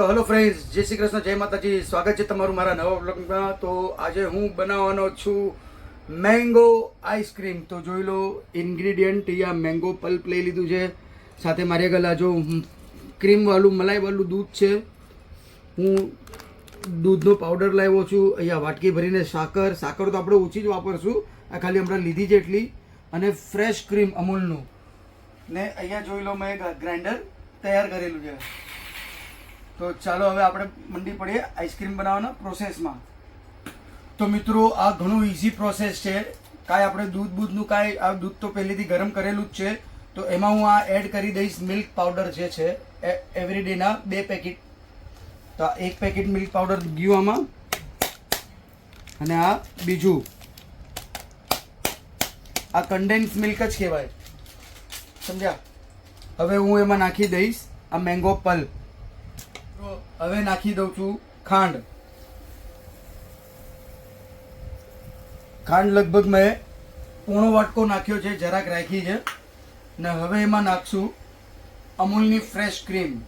તો hello friends જય શ્રી કૃષ્ણ, જય માતાજી, સ્વાગત છે તમારું મારા નવા બ્લોગમાં તો આજે હું બનાવવાનો છું મેંગો આઈસ્ક્રીમ તો જોઈ લો ઇન્ગ્રીડિયન્ટ યા મેંગો પલ્પ લઈ લીધું છે. સાથે મારી આગળ આ જો ક્રીમવાળું મલાઈવાળું દૂધ છે. હું દૂધનો પાવડર લાવ્યો છું. અહીંયા વાટકી ભરીને સાકર સાકર તો આપણે ઓછી જ વાપરશું. આ ખાલી હમણાં લીધી છે એટલી. અને ફ્રેશ ક્રીમ અમૂલનું. ને અહીંયા જોઈ લો મેં ગ્રાઇન્ડર તૈયાર કરેલું છે. તો ચાલો હવે આપણે મંડી પડીએ આઈસ્ક્રીમ બનાવવાના પ્રોસેસમાં. તો મિત્રો, આ ઘણું ઇઝી પ્રોસેસ છે. કાંઈ આપણે દૂધ બૂધનું કાંઈ, આ દૂધ તો પહેલેથી ગરમ કરેલું જ છે. તો એમાં હું આ એડ કરી દઈશ મિલ્ક પાવડર જે છે એવરીડેના બે પેકેટ તો આ એક પેકેટ મિલ્ક પાવડર ગયું આમાં. અને આ બીજું. આ કન્ડેન્સ મિલ્ક જ કહેવાય. સમજ્યા? હવે હું એમાં નાખી દઈશ આ મેંગો પલ્પ તો હવે નાખી દઉં છું ખાંડ. ખાંડ લગભગ મેં પોણો વાટકો નાખ્યો છે, જરાક રાખી છે. ને હવે એમાં નાખશું અમૂલની ફ્રેશ ક્રીમ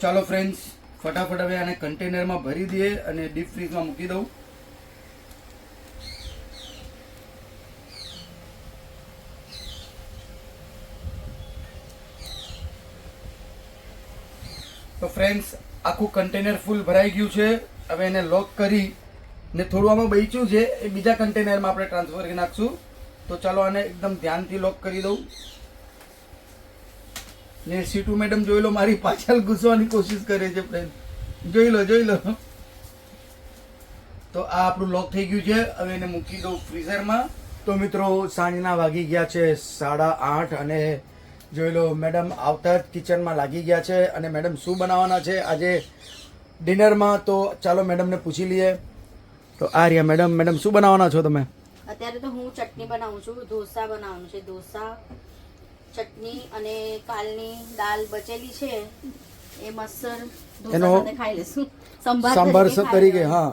ચાલો ફ્રેન્ડ્સ ફટાફટ હવે આને કન્ટેનરમાં ભરી દઈએ અને ડીપ ફ્રીઝમાં મૂકી દઉં. તો ફ્રેન્ડ્સ આખું કન્ટેનર ફૂલ ભરાઈ ગયું છે. હવે એને લોક કરી ને થોડું આમાં બચ્યું છે, એ બીજા કન્ટેનરમાં આપણે ટ્રાન્સફર કરી નાખશું. તો ચાલો આને એકદમ ધ્યાનથી લોક કરી દઉં. ને સીટુ મેડમ જોઈ લો, મારી પાછળ ઘૂસવાની કોશિશ કરે છે ફ્રેન્ડ જોઈ લો જોઈ લો. તો આ આપણું લોક થઈ ગયું છે. હવે એને મૂકી દઉં ફ્રીઝરમાં તો મિત્રો, સાંજના વાગી ગયા છે સાડા આઠ અને જોઈ લો, મેડમ આવતા જ કિચનમાં લાગી ગયા છે. અને મેડમ શું બનાવવાના છે? આજે ડિનરમાં તો ચાલો મેડમને પૂછી લઈએ. તો આ રહ્યા મેડમ મેડમ શું બનાવવાના છો તમે? અત્યારે તો હું ચટણી બનાવું છું, ઢોસા બનાવવાનું છે, ઢોસા ચટણી અને કાલની દાલ બચેલી છે એ મસર એનો ખાઈ લેશું. સંભાર સાંભાર તરીકે. હા.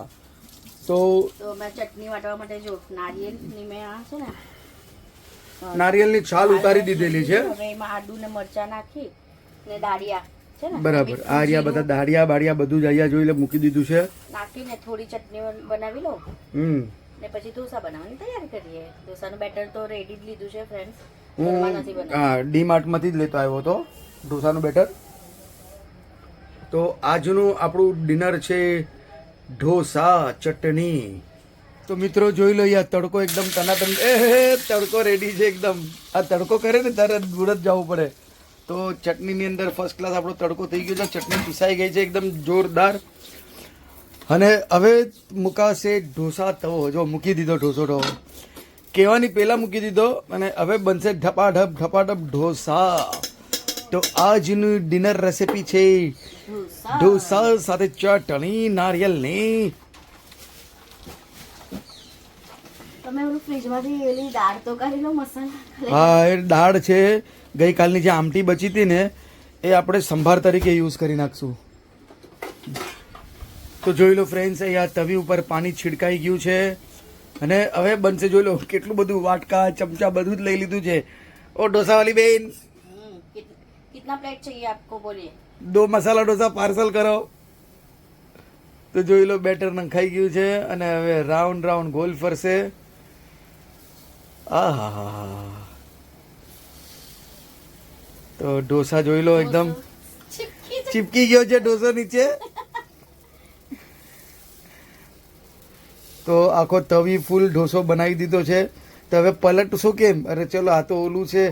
તો તો મેં ચટણી વાટવા માટે જો નારિયેળની મેં આ છે ને નારિયેળની છાલ ઉતારી દીધેલી છે. હવે એમાં આદુ ને મરચા નાખી ને દાળિયા છે ને બરાબર. આ રહ્યા બધા દાળિયા બાળિયા બધું જ અહીંયા જોઈ લે મૂકી દીધું છે. નાખીને થોડી ચટણી બનાવી લો હમ. ને પછી ઢોસા બનાવવાની તૈયારી કરીએ. ઢોસાનું બેટર તો રેડી જ લીધું છે ફ્રેન્ડ્સ હું ડી માર્ટમાંથી જ લેતો આવ્યો હતો ઢોસાનું બેટર. તો આજનું આપણું ડિનર છે ઢોસા ચટણી. તો મિત્રો જોઈ લો અહીંયા તડકો એકદમ તનાતન એ તડકો રેડી છે એકદમ. આ તડકો કરે ને ત્યારે દૂર જ જવું પડે. તો ચટણીની અંદર ફર્સ્ટ ક્લાસ આપણો તડકો થઈ ગયો છે ચટણી પીસાઈ ગઈ છે એકદમ જોરદાર. અને હવે મુકાશે ઢોસા તવો. જો મૂકી દીધો ઢોસો તો કહેવાની પહેલા મૂકી દીધો અને હવે બનશે ઢપાઢપ ઢપાઢપ ઢોસા. તો આજનું ડિનર રેસિપી છે ઢોસા. ઢોસા સાથે ચટણી નારિયેલની હા એ દાળ છે. ગઈકાલની જે આમટી બચી હતી ને એ આપણે સંભાર તરીકે યુઝ કરી નાખશું. તો જોઈ લો ફ્રેન્ડ્સ અહીંયા તવી ઉપર પાણી છિડકાઈ ગયું છે. અને હવે બનશે જોઈ લો કેટલું બધું વાટકા ચમચા બધું જ લઈ લીધું છે ઓ ઢોસાવાળી બેન हम्म, कित- कितना प्लेट चाहिए आपको बोलिए દો મસાલા ઢોસા પાર્સલ કરો તો જોઈ લો બેટર નખાઈ ગયું છે અને હવે રાઉન્ડ રાઉન્ડ ગોલ ફરશે આહા તો ઢોસા જોઈ લો એકદમ चिपकी ચીપકી ગયો છે ઢોસો નીચે તો આખો તવી ફૂલ ઢોસો બનાવી દીધો છે. તો હવે પલટશું કેમ? અરે ચલો આ તો ઓલું છે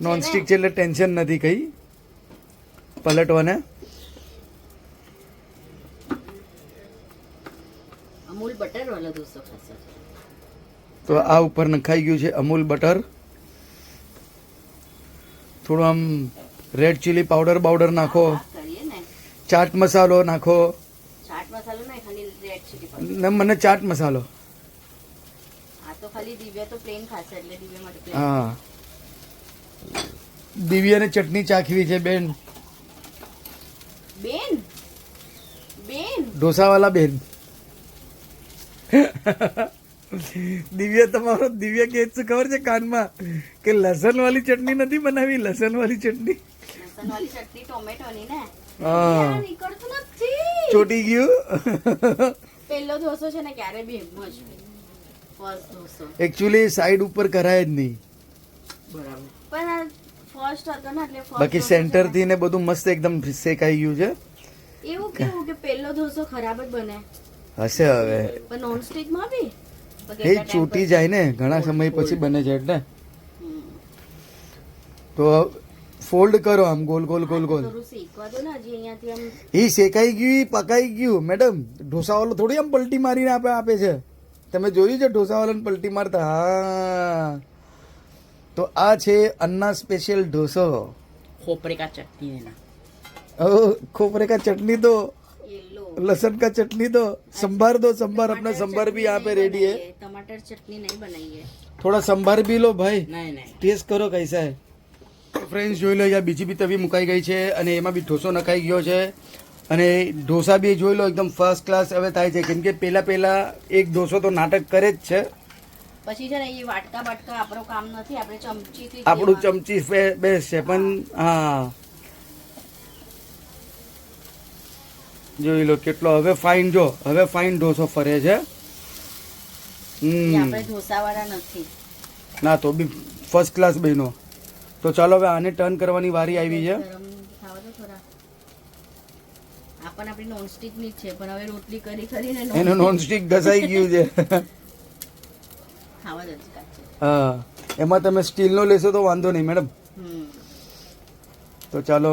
નોનસ્ટિક છે એટલે ટેન્શન નથી કઈ. પલટવાને. અમૂલ બટર તો આ ઉપર નખાઈ ગયું છે અમૂલ બટર થોડું આમ રેડ ચીલી પાવડર બાવડર નાખો. ચાટ મસાલો નાખો. મસાલો નહીં ખાલી રેડ ચીલી પાવડર ને મને ચાટ મસાલો. આ તો ખાલી દિવ્યા તો પ્લેન ખાશે એટલે દિવ્યા માટે પ્લેન હા. દિવ્યાને ચટણી ચાખવી છે બેન. બેન? બેન? ઢોસાવાલા બેન. દિવ્ય તમારો દિવ્ય કે શું ખબર છે કાનમાં? કે લસણ વાળી ચટણી નથી બનાવી લસણ વાળી ચટણી? લસણ વાળી ચટણી ટોમેટોની ને? હા. ચોટી ગયું? પેલો ઢોસો છે ને ક્યારે બી એમ જ. ફર્સ્ટ એકચ્યુઅલી સાઈડ ઉપર કરાય જ નહીં. બરાબર. પણ ફર્સ્ટ હતો ને એટલે બાકી સેન્ટરથી ને બધું મસ્ત એકદમ શેકાઈ ગયું છે. એવું કેવું કે પેલો ઢોસો ખરાબ જ બને. હશે હવે. પણ નોન સ્ટિકમાં બી? એ ચોટી જાય ને ઘણા સમય પછી બને છે એટલે. તો ફોલ્ડ કરો આમ ગોલ ગોલ ગોલ ગોલ થોડું શીખવા દો ને હજી અહીંયાથી આમ એ શેકાઈ ગયું ઈ પકાઈ ગયું મેડમ ઢોસાવાળો થોડી આમ પલટી મારીને આપે આપે છે તમે જોયું છે ઢોસાવાળાને પલટી મારતા હા તો આ છે અન્ના સ્પેશિયલ ઢોસો खोपरे का चटनी है ना ओ, खोपरे का चटनी तो येलो लहसुन का चटनी तो संभार दो संभार अपना संभार भी यहाँ पे रेडी है टमाटर चटनी नहीं बनाई है થોડા સંભાર બી લો ભાઈ नहीं नहीं ટેસ્ટ કરો કૈસા હે ફ્રેન્ડ્સ જોઈ લો અહીંયા બીજી બી તવી મુકાઈ ગઈ છે અને એમાં બી ઢોસો નખાઈ ગયો છે. અને ઢોસા બી જોઈ લો એકદમ ફર્સ્ટ ક્લાસ હવે થાય છે. કેમ કે પહેલાં પહેલાં એક ઢોસો તો નાટક કરે જ છે. પછી છે ને એ વાટકા બાટકા આપણું કામ નથી આપણે ચમચીથી આપણું ચમચી બેસ્ટ છે પણ હા. જોઈ લો કેટલો હવે ફાઇન જો હવે ફાઇન ઢોસો ફરે છે. હમ. આપણે ઢોસાવાળા નથી. ના તો બી ફર્સ્ટ ક્લાસ બહેનો તો ચાલો હવે આને ટર્ન કરવાની વારી આવી છે. ગરમ ખાવા દો થોડા. આ પણ આપણી નોનસ્ટિકની છે પણ હવે રોટલી કરી કરીને એનું નોનસ્ટિક ઘસાઈ ગયું છે. ખાવા દો હજી કાચી. હા એમાં તમે સ્ટીલનો લેશો તો વાંધો નહીં મેડમ તો ચાલો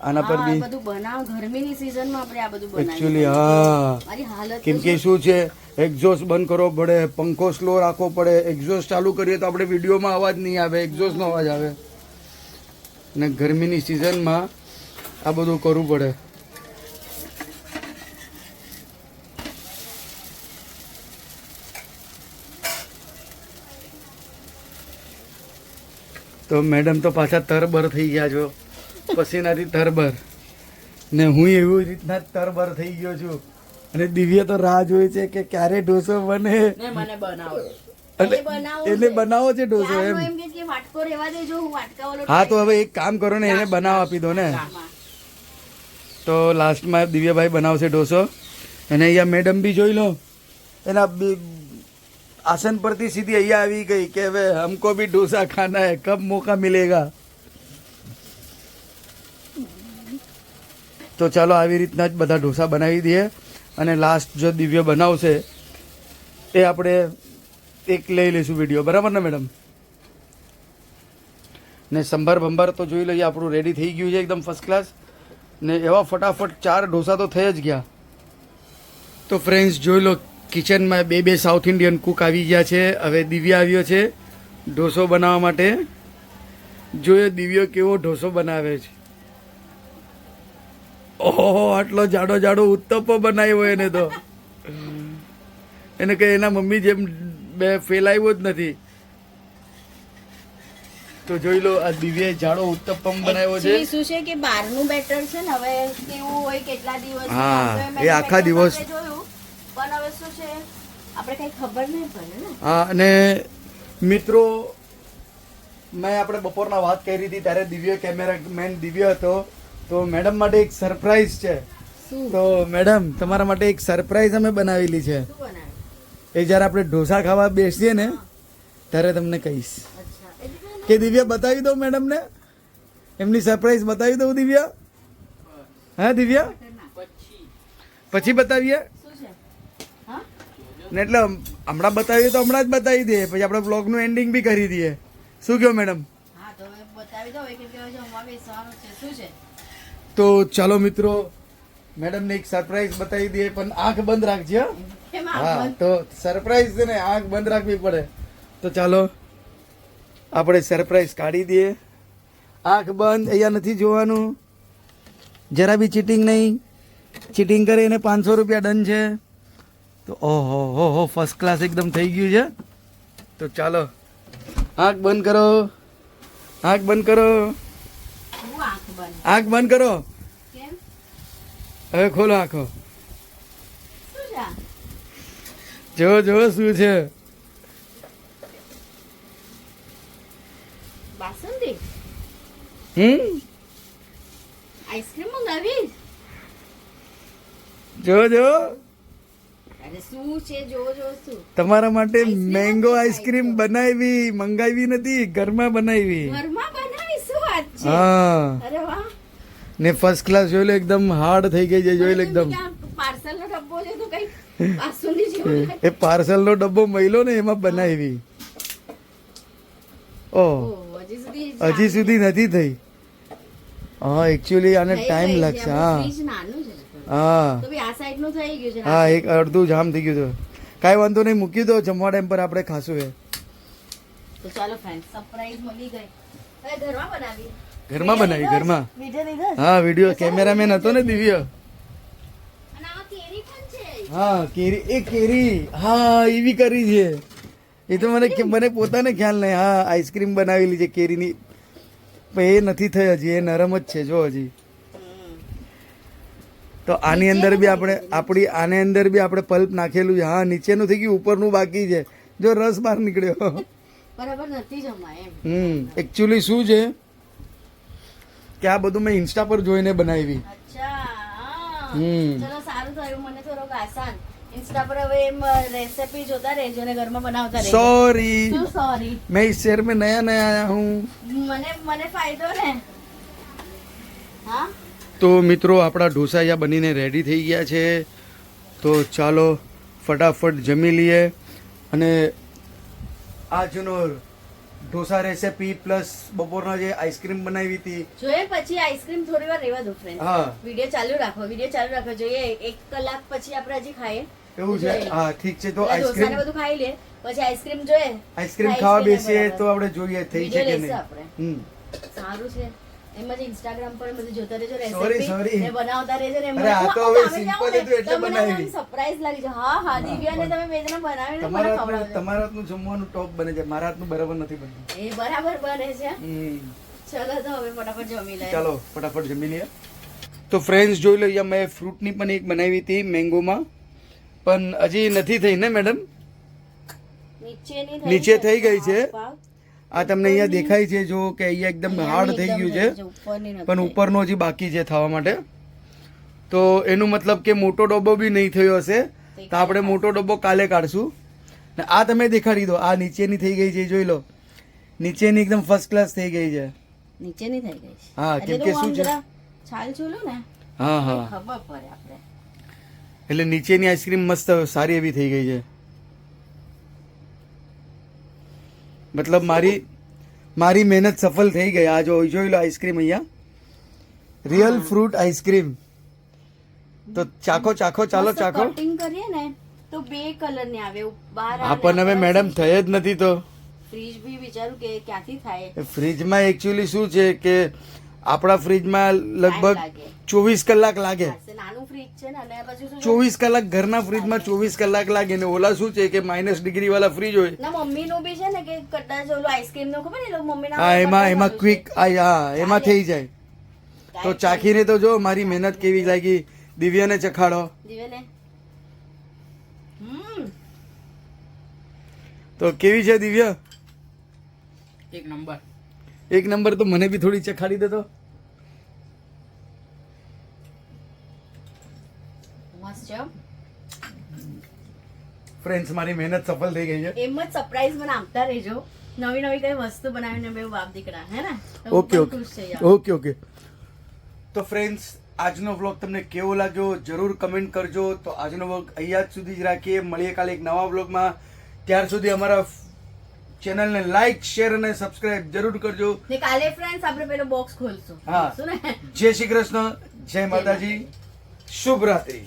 આના પર બી બધું બનાવ ગરમીની સિઝનમાં આપણે આ બધું બનાવીએ. એકચ્યુઅલી હા. કેમ કે શું છે? એક્ઝોસ્ટ બંધ કરવો પડે, પંખો સ્લો રાખવો પડે. એક્ઝોસ્ટ ચાલુ કરીએ તો આપણે વિડીયોમાં અવાજ નહીં આવે એક્ઝોસ્ટનો અવાજ આવે. અને ગરમીની સિઝનમાં આ બધું કરવું પડે. તો મેડમ તો પાછા તરબર થઈ ગયા છો. પસીનાથી તરબર. ને હું એવી રીતના તરબર થઈ ગયો છું. અને દિવ્ય તો રાહ જોઈ છે કે ક્યારે ઢોસો બને. મને બનાવો. એટલે બનાવો છે. ઢોસો એમ. હા તો હવે એક કામ કરો ને એને બનાવ આપી દો ને. તો લાસ્ટમાં દિવ્યભાઈ બનાવશે ઢોસો. અને અહીંયા મેડમ બી જોઈ લો. એના આસન પરથી સીધી અહીંયા આવી ગઈ કે હવે હમકો ભી ઢોસા ખાના હે કબ મોકા મિલેગા? તો ચાલો આવી રીતના જ બધા ઢોસા બનાવી દઈએ. અને લાસ્ટ જો દિવ્ય બનાવશે, એ આપણે એક લઈ લઈશું વીડિયો બરાબર ને મેડમ ને સંભાર ભંભાર તો જોઈ લઈએ, આપણું રેડી થઈ ગયું છે એકદમ ફર્સ્ટ ક્લાસ ને એવા ફટાફટ ચાર ઢોસા તો થઈ જ ગયા. તો ફ્રેન્ડ્સ જોઈ લો કિચનમાં બે બે સાઉથ ઇન્ડિયન કુક આવી ગયા છે. હવે દિવ્ય આવ્યો છે ઢોસો બનાવવા માટે. જોયો દિવ્યો કેવો ઢોસો બનાવે છે. ઓહો આટલો જાડો જાડો ઉત્તપો બનાવ્યો એને તો. એને કે એના મમ્મી જેમ બે ફેલાવ્યો જ નથી. તો જોઈ લો આ દિવ્યાએ જાડો ઉત્તપમ બનાવ્યો છે. શું છે કે બહારનું બેટર છે ને હવે કેવું હોય કેટલા દિવસ હા, એ આખા દિવસ- જોયું. પણ હવે શું છે આપણે કઈ ખબર નહીં પડે ને. હા અને મિત્રો મેં આપણે બપોરના વાત કરી હતી ત્યારે દિવ્ય કેમેરા મેન દિવ્ય હતો. તો મેડમ માટે એક સરપ્રાઈઝ છે. તો મેડમ તમારા માટે એક સરપ્રાઈઝ અમે બનાવેલી છે. એ જ્યારે આપણે ઢોસા ખાવા બેસીએ ને ત્યારે તમને કહીશ. કે દિવ્યા બતાવી દઉં મેડમને એમની સરપ્રાઈઝ બતાવી દઉં દિવ્યા. હા દિવ્યા? પછી બતાવીએ. ને એટલે હમણાં બતાવીએ તો હમણાં જ બતાવી દઈએ. પછી આપણે બ્લોગનું એન્ડિંગ બી કરી દઈએ. શું કહો મેડમ બતાવી દો એક કે છે. શું છે? તો ચાલો મિત્રો મેડમને એક સરપ્રાઈઝ બતાવી દઈએ પણ આંખ બંધ રાખજે હો. તો સરપ્રાઈઝ છે ને આંખ બંધ રાખવી પડે. તો ચાલો આપણે સરપ્રાઈઝ કાઢી દઈએ. આંખ બંધ અહીંયા નથી જોવાનું. જરા બી ચીટિંગ નહીં. ચીટિંગ કરે એને પાંચસો રૂપિયા ડન છે. તો ઓહો હો હો ફર્સ્ટ ક્લાસ એકદમ થઈ ગયું છે. તો ચાલો આંખ બંધ કરો. આંખ બંધ કરો. આંખ બંધ કરો. હવે ખોલો આંખો? જો જો શું છે? બાસુંદી? હમ? આઈસ્ક્રીમ મંગાવી? જો જો. તમારા માટે મેંગો આઈસ્ક્રીમ બનાવી મંગાવી નથી ઘરમાં બનાવી. ઘરમાં વાત છે હા. અરે વાહ. ને ફર્સ્ટ ક્લાસ જોઈ લો એકદમ હાર્ડ થઈ ગઈ છે જોઈ લો એકદમ. પાર્સલ નો ડબ્બો છે તો કઈ બાસુંદી જેવું એ પાર્સલ નો ડબ્બો મળ્યો ને એમાં બનાવી. ઓહ, હજી સુધી નથી થઈ. હા એકચ્યુઅલી આને ટાઈમ લાગશે હા. છે. હા. તો બી આ સાઈડનું થઈ ગયું છે હા એક અડધું જામ થઈ ગયું હતું કાંઈ વાંધો નહીં મૂકી દો જમવા ટાઈમ પર આપણે ખાશું એ. તો ચાલો ફ્રેન્ડ સરપ્રાઈઝ મળી ગઈ. હવે ઘરમાં બનાવી ઘરમાં બનાવી ઘરમાં. હા વીડિયો કેમેરામેન હતો ને દિવ્ય. અને આમાં કેરી પણ છે. હા કેરી. એ કેરી. હા એવી કરી છે. એ તો મને મને પોતાને ખ્યાલ નહીં. હા આઈસ્ક્રીમ બનાવેલી છે કેરીની. પણ એ નથી થઈ હજી. એ નરમ જ છે જો હજી. તો આની અંદર બી આપણે આપણી આની અંદર બી આપણે પલ્પ નાખેલું છે. હા નીચેનું થઈ ગયું ઉપરનું બાકી છે. જો રસ બહાર નીકળ્યો. બરાબર નથી જમાય એમ. હમ એકચ્યુઅલી શું છે કે આ બધું મેં ઇન્સ્ટા પર જોઈને બનાવી. હમ. ચલો સારું થયું મને થોડોક આસાન. સોરી મેં ઇસ શહેર મેં નયા નયા આયા હું? તો મિત્રો આપણા ઢોસાયા બનીને રેડી થઈ ગયા છે. તો ચાલો ફટાફટ જમી લઈએ. અને આજનો ઢોસા રેસીપી પ્લસ બપોરના જે આઈસ્ક્રીમ બનાવી હતી. જોઈએ પછી આઈસ્ક્રીમ થોડી વાર રહેવા દો ફ્રેન્ડ હા. વિડિયો ચાલુ રાખો વિડિયો ચાલુ રાખો. જોઈએ એક કલાક પછી આપણે હજી ખાઈએ. એવું છે? હા ઠીક છે. તો આઈસ્ક્રીમ બધું ખાઈ લે પછી આઈસ્ક્રીમ જોઈએ. આઈસ્ક્રીમ ખાવા બેસીએ તો આપણે જોઈએ થઈ છે કે નહીં. સારું છે. એમ જ ઇન્સ્ટાગ્રામ પર બધું જોતા રહેજો Sorry, ને બનાવતા રહેજો ને અરે આ તો હવે simple હતું એટલે બનાવી. સરપ્રાઈઝ લાગી છે હા હા દિવ્યાને તમે બે જણા બનાવીને મને ખવડાવજો તમારા હાથનું જમવાનું ટોપ બને છે. મારા હાથનું બરાબર નથી બનતું. એ બરાબર બને છે. ચલો તો હવે ફટાફટ જમી લઈએ. ચાલો ફટાફટ જમી લઈએ. તો ફ્રેન્ડ્સ જોઈ લો અહીંયા મેં ફ્રૂટની પણ એક બનાવી હતી મેંગોમાં પણ હજી નથી થઈ ને મેડમ નીચે થઈ ગઈ છે. આ તમને અહીંયા દેખાય છે જો કે અહીંયા એકદમ હાર્ડ થઈ ગયું છે પણ ઉપરનો હજી બાકી છે થવા માટે. તો એનું મતલબ કે મોટો ડબ્બો બી નહીં થયો હશે તો આપણે મોટો ડબ્બો કાલે કાઢશું. ને આ તમે દેખાડી દો આ નીચેની થઈ ગઈ છે જોઈ લો. નીચેની એકદમ ફર્સ્ટ ક્લાસ થઈ ગઈ છે. નીચેની થઈ ગઈ છે. હા કેમ કે શું છે? છાલ છોલો ને હા હા. ખબર પડે આપણે. એટલે નીચેની આઈસ્ક્રીમ મસ્ત સારી એવી થઈ ગઈ છે. મતલબ મારી મારી મહેનત સફળ થઈ ગઈ. આ જોઈ જોઈ લો આઈસ્ક્રીમ અહીંયા. Real fruit ice cream. તો ચાખો ચાખો ચાલો ચાખો. કટિંગ કરીએ ને તો બે કલરની આવે. બહાર હા પણ હવે મેડમ થઈ જ નથી તો. ફ્રીજ બી વિચારું કે ક્યાંથી થાય? ફ્રીજમાં એકચ્યુઅલી શું છે કે આપણા ફ્રીજમાં લગભગ ચોવીસ કલાક લાગે. પાસે નાનું ફ્રીજ છે ને અને પછી શું છે? ચોવીસ કલાક ઘરના ફ્રીજમાં ચોવીસ કલાક લાગે ને ઓલા શું છે કે માઇનસ ડિગ્રી વાળા ફ્રીજ હોય? ના બી છે ને કે કદાચ ઓલું આઈસ્ક્રીમનું ખબર ને એ લોકો મમ્મી ના હા એમાં એમાં ક્વિક હા એમાં થઈ જાય. તો ચાખીને તો જો મારી મહેનત કેવી લાગી. દિવ્યાને ચખાડો. તો કેવી છે દિવ્ય? એક નંબર. એક નંબર તો મને બી થોડી ચખાડી દે છે. ફ્રેન્ડ્સ મારી મહેનત સફળ થઈ ગઈ છે. એમ જ સરપ્રાઈઝ મને આપતા રહેજો. નવી નવી કઈ વસ્તુ બનાવીને બે બાપ દીકરા હે ને? Okay okay. ઓકે ઓકે તો ફ્રેન્ડ્સ આજનો વ્લોગ તમને કેવો લાગ્યો? જરૂર કમેન્ટ કરજો. તો આજનો વ્લોગ અહીંયા જ સુધી જ રાખીએ. મળીએ કાલે એક નવા વ્લોગમાં ત્યાર સુધી અમારા ચેનલને લાઈક શેર અને સબસ્ક્રાઇબ જરૂર કરજો. ને કાલે ફ્રેન્ડ્સ આપણે પેલો બોક્સ ખોલશું. હા. જય શ્રી કૃષ્ણ. જય માતાજી. શુભ રાત્રી.